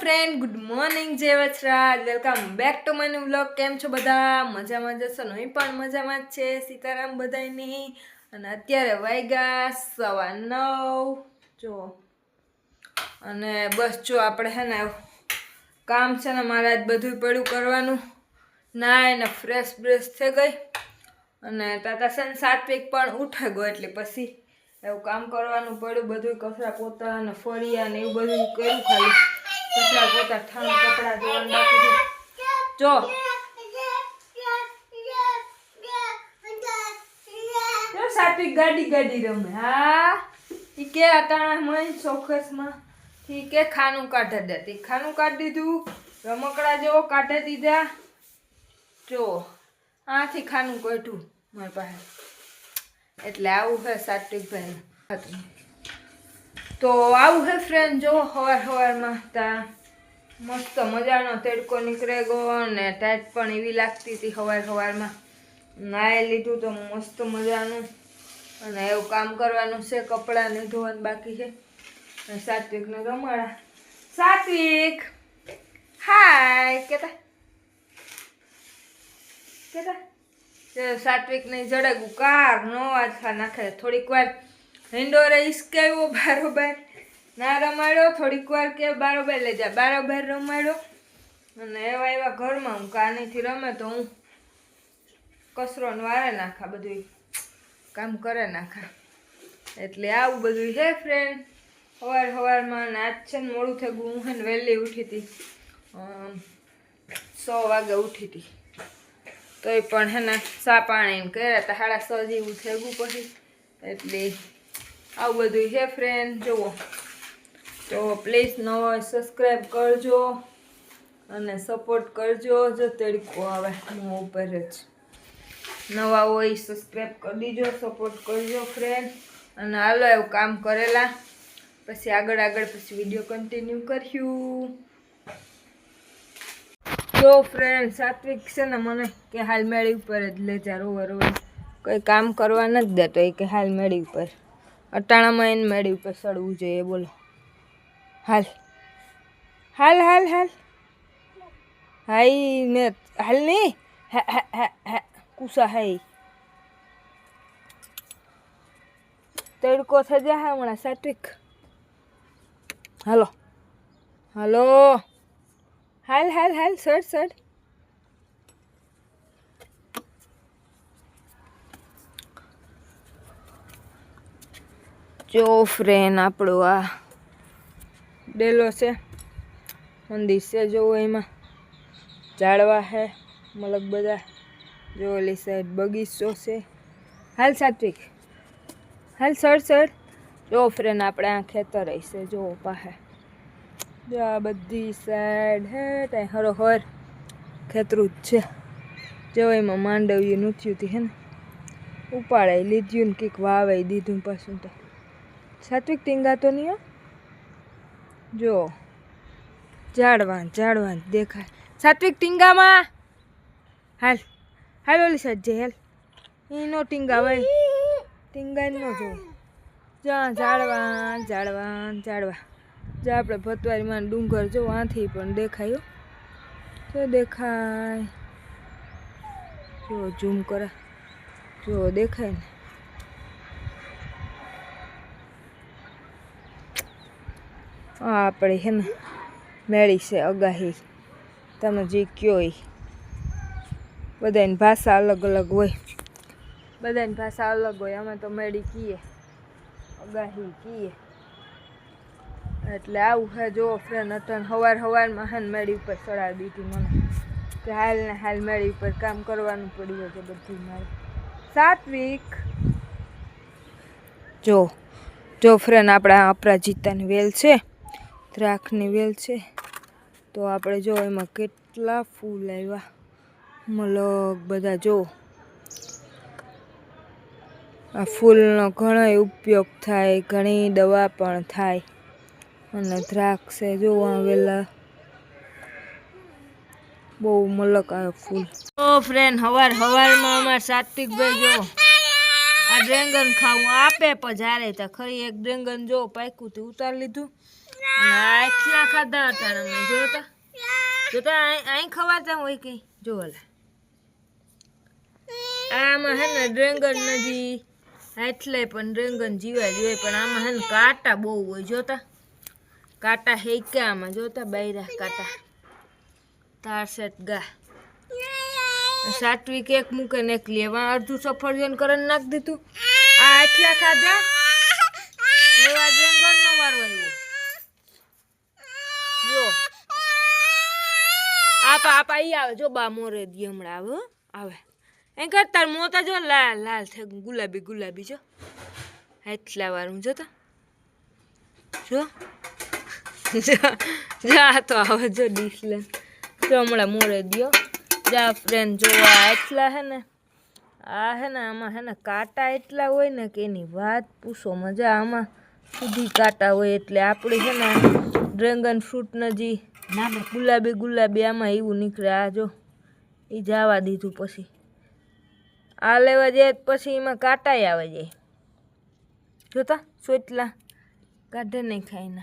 Friend good morning જય Vachraj welcome back to my vlog કેમ છો બધા? મજામાં જશો? નહીં પણ મજામાં જ છે, સીતારામ બધાયની. અને અત્યારે વાગ્યા સવા નવ. જો. અને બસ જો આપણે છે ને કામ છે ને મારે આજ બધું પડ્યું કરવાનું. નાય ને ફ્રેશ બ્રેશ થઈ ગઈ. અને તાતા છે ને સાત્વિક પણ ઉઠે ગયો એટલે પછી એવું કામ કરવાનું પડ્યું. બધું કસરા પોતા અને ફળિયા ને એવું બધું કર્યું ખાલી. કચરા પોતા ઠામ કપડાં ધોવાનું બાકી છે. જો. સાત્વિક ગાડી ગાડી રમે. હા. ઈ કે અટાણા મય ચોખસમાં. ઈ કે ખાનું કાઢે દેતી ખાનું કાઢી દીધું. રમકડા જેવો કાઢી દીધા. જો. આથી ખાનું કાઢ્યું મારી પાસે. એટલે આવું છે સાત્વિકભાઈ તો આવું હે ફ્રેન્ડ જો હવાર હવારમાં તા મસ્ત મજાનો તેડકો નીકળે ગયો અને ટાઈટ પણ એવી લાગતી હતી સવાર સવારમાં નાહી લીધું તો મસ્ત મજાનું. અને એવું કામ કરવાનું છે, કપડાં ને ધોવાનું બાકી છે. અને સાત્વિકને રમાડા. સાત્વિક! હાય કેતા? કેતા? સાત્વિકની સાત્વિકને જડગું કાર નો વાંચવા નાખે. થોડીક વાર હિંડોરે હિસકાવ્યો બારોબાર. ના રમાડ્યો થોડીક વાર કે બારોબાર લઈ જા. બારોબાર રમાડ્યો અને એવા એવા ઘરમાં હું કાનીથી રમે તો હું કચરો વારે નાખા બધું કામ કરે નાખા. એટલે આવું બધું છે ફ્રેન્ડ સવાર સવારમાં આજ છે ને મોડું થઈ ગયું. હું વહેલી ઉઠી હતી સો વાગે ઉઠી હતી તોય પણ હે ને ચા પાણી એમ કર્યા હતા સાડા સો જેવું થયું પછી. એટલે આવું બધું છે ફ્રેન્ડ જુઓ. તો પ્લીઝ નવો સબસ્ક્રાઈબ કરજો અને સપોર્ટ કરજો જો તડકો આવે. હું ઉપર જ. નવા હોય સબસ્ક્રાઈબ કરી દીજો સપોર્ટ કરજો ફ્રેન્ડ અને હાલો એવું કામ કરેલા. પછી આગળ આગળ પછી વીડિયો કન્ટિન્યુ કર્યું જો ફ્રેન્ડ સાત્વિક છે ને મને કે હાલ મેળી ઉપર જ લે જા રોવે રોવે. કોઈ કામ કરવા નથી દેતો એ કે હાલ મેળી ઉપર. અટાણામાં એને મેળી ઉપર ચડવું જોઈએ, બોલો. હાલ. હાલ હાલ હાલ. હાઈ, ને હાલ હા કુસા હાઈ તડકો જાય હમણાં, સાત્વિક. હાલો. હાલો. હાલ હાલ હાલ, સર સર. જો ફ્રેન આપણો આ ડેલો છે. મંદિર છે જોવો એમાં. ઝાડવા છે મતલબ બધા. જો ઓલી સાઈડ બગીચો છે. હાલ સાત્વિક. હાલ સર સર. જો ફ્રેન્ડ, આપણે આ ખેતર હશે જો પાસે જો આ બધી સાઈડ હે ત્યાં હરોહર ખેતરું જ છે. જો એમાં માંડવ્યું નૂથ્યું હતી હે ને. ઉપાડાઈ લીધ્યું ને કંઈક વાવાઈ દીધું પાછું તો. સાત્વિક ટીંગા તો નહીં? જો. ઝાડવા જાડવાન દેખાય. સાત્વિક ટીંગામાં. હાલ. હાલ ઓલી સાઈડ હેલ. એનો ટીંગા ભાઈ ટીંગા નો જો જા ઝાડવા ઝાડવા ઝાડવા જો આપણે ભતવારીમાં ડુંગર જો, આથી પણ દેખાયો તો દેખાય. જો ઝૂમ કરે. જો દેખાય ને. આપણે હે ને મેળી છે અગાહી. તમે જે કયો એ બધાની ભાષા અલગ અલગ હોય. બધાની ભાષા અલગ હોય. અમે તો મેળી કહીએ અગાહી કહીએ એટલે આવું છે જો ફ્રેન્ડ અટન હવાર હવારમાં હે મેળી ઉપર ચડાવી દીધી મને. કે હાલ ને હાલ મેળી ઉપર કામ કરવાનું પડ્યું છે બધું મારે. સાત્વિક. જો જો ફ્રેન્ડ આપણા અપરાજિતાની વેલ છે. દ્રાક્ષની વેલ છે. તો આપણે જો એમાં કેટલા ફૂલ આવ્યા મલક બધા જો. આ ફૂલનો ઘણો ઉપયોગ થાય, ઘણી દવા પણ થાય. અને દ્રાક્ષે જોવા વહેલા બહુ મલક આવે ફૂલ. ઓ ફ્રેન્ડ હવાર હવારમાં અમાર સાત્વિકભાઈ જો આ ડ્રેંગન ખાવું આપે પજારે તો ખરી એક ડ્રેંગન જો પાક્યું તે ઉતારી લીધું. અને આ ખાધા હતા જોતા જોતા અહીં ખવાતા હોય કઈ જોવાલા આમાં હે ને ડ્રેંગન નજી એટલે પણ ડ્રેંગન જીવા જોઈએ પણ આમાં હે ને કાંટા બહુ હોય. જોતા કાંટા હેક્યા આમાં? જોતા બાયરા કાંટા. તાર સેટ ગા. સાત્વિક એક મૂકે ને એક લેવા અડધું સફરજન કરીને નાખી દીધું. આ એટલા ખાધા? એવા ડ્રેંગન નો વારો આવ્યો જો આપા આપા ઈ આવે. જો બા મોરે દી હમણાં આવે આવે. એમ કરતા મોતા જો લાલ લાલ થઈ ગુલાબી ગુલાબી, જો. એટલા વારું જોતા. જો. જા- તો આવે, જો, ડીશ લે. જો હમણાં મોરે દિયો જા ફ્રેન્ડ જોવા એટલા હે ને. આ હે ને, આમાં હે ને કાંટા એટલા હોય ને કે એની વાત પૂછો મજા. આમાં સુધી કાંટા હોય એટલે આપણે છે ને ડ્રેગન ફ્રૂટના જે ગુલાબી ગુલાબી આમાં એવું નીકળે, આ જો એ જવા દીધું પછી. આ લેવા જાય પછી એમાં કાંટાય આવે જાય. જોતા? સોટલા. કાઢે નહીં ખાઈને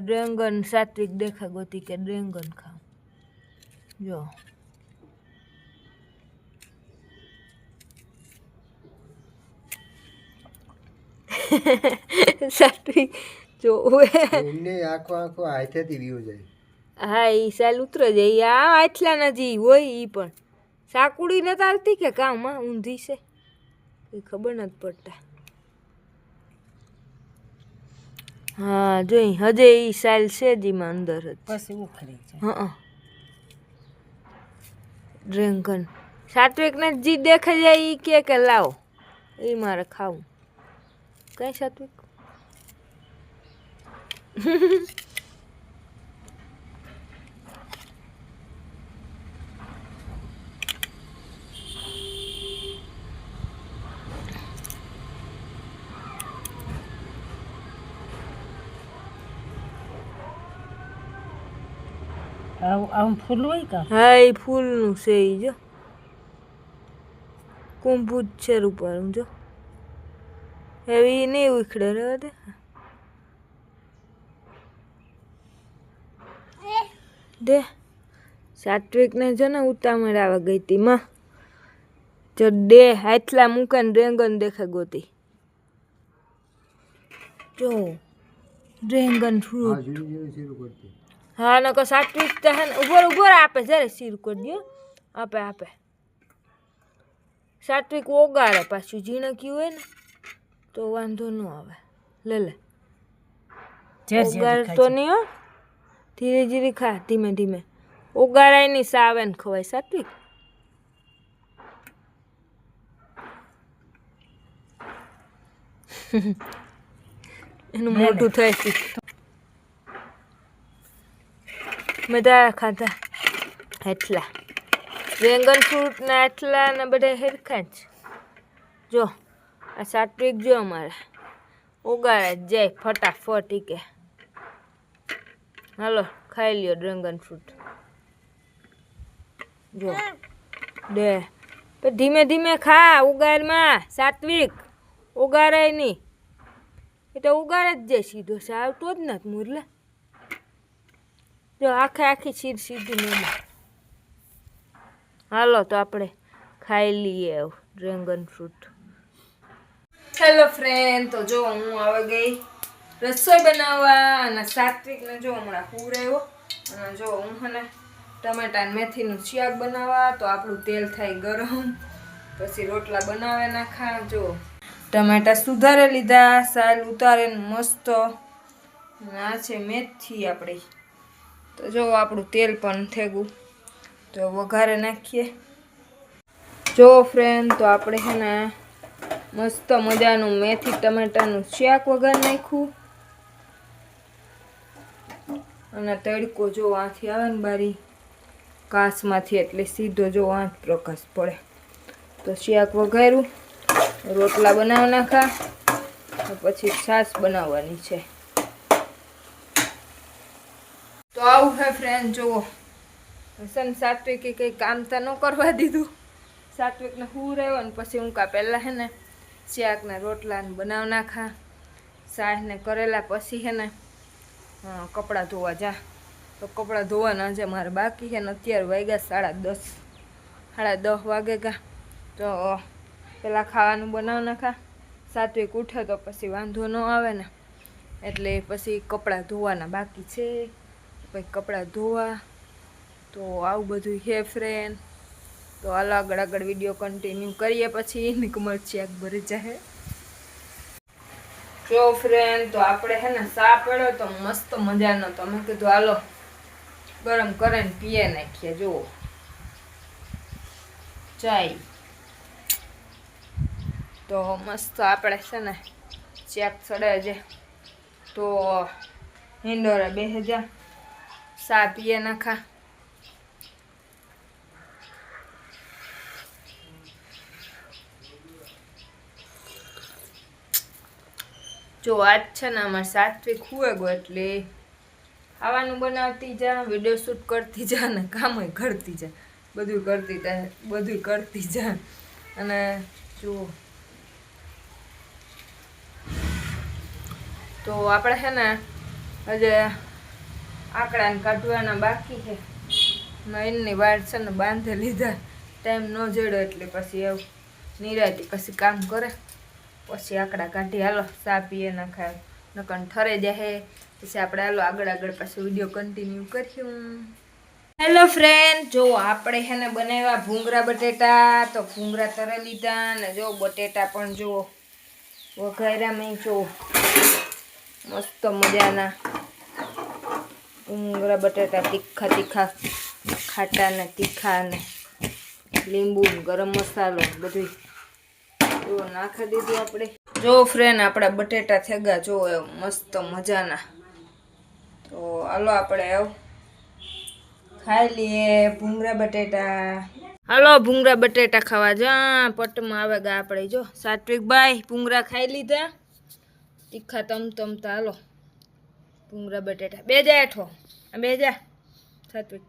ડ્રેગન સાત્વિક દેખા ગોતી કે ડ્રેંગન ખાવ. જો. સાત્વિક. જોવે એમને આખો આખો હાથેથી વ્યૂ જાય. હા એ સાલ ઉતરે જાય આ આટલા જે હોય એ પણ. સાકુડી નથી આવતી કે કામમાં ઊંધી છે. એ ખબર નથી પડતા. હા જોઈ હજે એ સાલ છે જીમાં અંદર જ. પછી ઉખડી જાય હા ડ્રેગન. સાત્વિકને જી દેખાઈ જાય એ કે કે લાવો. એ મારે ખાવું. કઈ સાત્વિક? આવું ફૂલ હોય કા? હા, એ ફૂલનું છે એ જો. ઉપર જો. એવી નહીં ઉખડે રહેવા દે. સાત્વિકને છે ને ઉતામળ આવે ગઈ હતી માં. જો દે હાથલા મૂકે ને ડ્રેગન દેખે ગોતી. જો ડ્રેગન ફ્રૂટ. હા નકો સાત્વિક તો હે ને ઉભર ઉભર આપે જ્યારે શીર કરી દ્યો આપે આપે. સાત્વિક ઓગાળે પાછું ઝીણક્યું હોય ને તો વાંધો ન આવે. લે લે. ઓગાળ તો નહીં હો. ધીરે ધીરે ખા ધીમે ધીમે. ઓગાળાય નહીં સાવે ને ખવાય સાત્વિક. એનું મોઢું થાય છે. બધા ખાધા એટલા. રેંગન ફ્રૂટના એટલા ને બધા હેરખા જ. જો આ સાત્વિક જો અમારે. ઉગાડે જાય ફટાફટ ટીકે કે. હાલો, ખાઈ લ્યો ડ્રેગન ફ્રૂટ. જો. દે. ધીમે ધીમે ખા ઉગાડમાં સાત્વિક. ઉગાડાય નહીં. એ તો ઉગાડે જ જાય સીધો આવતો જ નથી મુરલે. જો, આખે આખી સીધ સીધી મોમાં હાલો, તો આપણે ખાઈ લઈએ ડ્રેગન ફ્રૂટ. હેલો ફ્રેન્ડ, તો જો હું આવી ગઈ. રસોઈ બનાવવા અને સાત્વિકને જો હમણાં પૂરાયો અને જો હું હને ટમેટા મેથીનું શાક બનાવવા, તો આપણું તેલ થાય ગરમ, પછી રોટલા બનાવે નાખા, જો ટમેટા સુધારે લીધા, સાલ ઉતારે મસ્ત. આ છે મેથી આપણી. તો જો આપણું તેલ પણ થેગું. તો વઘારે નાખીએ. જો ફ્રેન્ડ તો આપણે છે ને મસ્ત મજાનું મેથી ટમેટાનું શાક વઘાર નાખ્યું. અને તડકો જો આથી આવે ને બારી, કાસમાંથી એટલે સીધો જો આંચ પ્રકાશ પડે. તો શાક વઘાર્યું, રોટલા બનાવી નાખા પછી છાશ બનાવવાની છે. તો આવું હે ફ્રેન્ડ જુઓ. હસન સાત્વિકે કંઈ કામ તો ન કરવા દીધું. સાત્વિકને હું રહ્યો ને પછી હું કા પહેલાં હે ને, શાકને રોટલાને બનાવી નાખા સાહેને કરેલા પછી હે ને કપડાં ધોવા જા. તો કપડાં ધોવાના છે, મારે બાકી છે ને અત્યારે વાગ્યા સાડા દસ. સાડા દસ વાગે કા તો પહેલાં ખાવાનું બનાવ નાખા સાત્વિક ઉઠે તો પછી વાંધો ન આવે ને. એટલે પછી કપડાં ધોવાના બાકી છે. પછી કપડાં ધોવા. તો આવું બધું છે ફ્રેન્ડ તો આગળ આગળ વીડિયો કન્ટિન્યુ કરીએ પછી. નિકમર ચેક ભરી જાય જો ફ્રેન્ડ તો આપણે હે ને સા પડ્યો તો મસ્ત મજાનો. તો મેં કીધું, હાલો, ગરમ કરીને પીએ નાખીએ, જુઓ. ચાય. તો મસ્ત આપણે છે ને ચેક ચડે છે. તો હિંડોરા બે હજાર. સા પીએ નાખા. જો આજ છે ને અમારે સાત્વિક હુએ ગયો એટલે ખાવાનું બનાવતી જા વીડિયો શૂટ કરતી જા ને કામય કરતી જા. બધું કરતી જા બધું કરતી જા. અને જુઓ તો આપણે છે ને હજે આંકડાને કાઢવાના બાકી છે. નયનની વાર છે ને બાંધી લીધા. ટાઈમ ન જડ્યો એટલે પછી એવું નિરાતી પછી કામ કરે. પછી આકડા કાઢી હાલો, સા પીએ ના ખાય. નકન ઠરે જાહે પછી આપણે હાલો આગળ આગળ પાછું વીડિયો કન્ટિન્યુ કર્યું હેલો ફ્રેન્ડ જો આપણે છે ને બનાવ્યા ભૂંગરા બટેટા, તો ભૂંગરા તરે લીધા ને જો બટેટા પણ જુઓ વઘાર્યા જો. મસ્ત મજાના ભૂંગરા બટેટા તીખા તીખા, ખાટા ને તીખા ને લીંબુ ગરમ મસાલો બધું જો નાખી દીધું આપણે. જો ફ્રેન્ડ આપણા બટેટા થઈ ગયા જો મસ્ત મજાના. તો હાલો આપણે આવ. ખાઈ લઈએ ભૂંગરા બટેટા. હાલો ભૂંગરા બટેટા ખાવા જા. પટમાં આવે ગા આપણે, જો. સાત્વિકભાઈ ભૂંગરા ખાઈ લીધા. તીખા તમ તમતા હાલો. ભૂંગરા બટેટા. બે જા આ બે જા. સાત્વિક.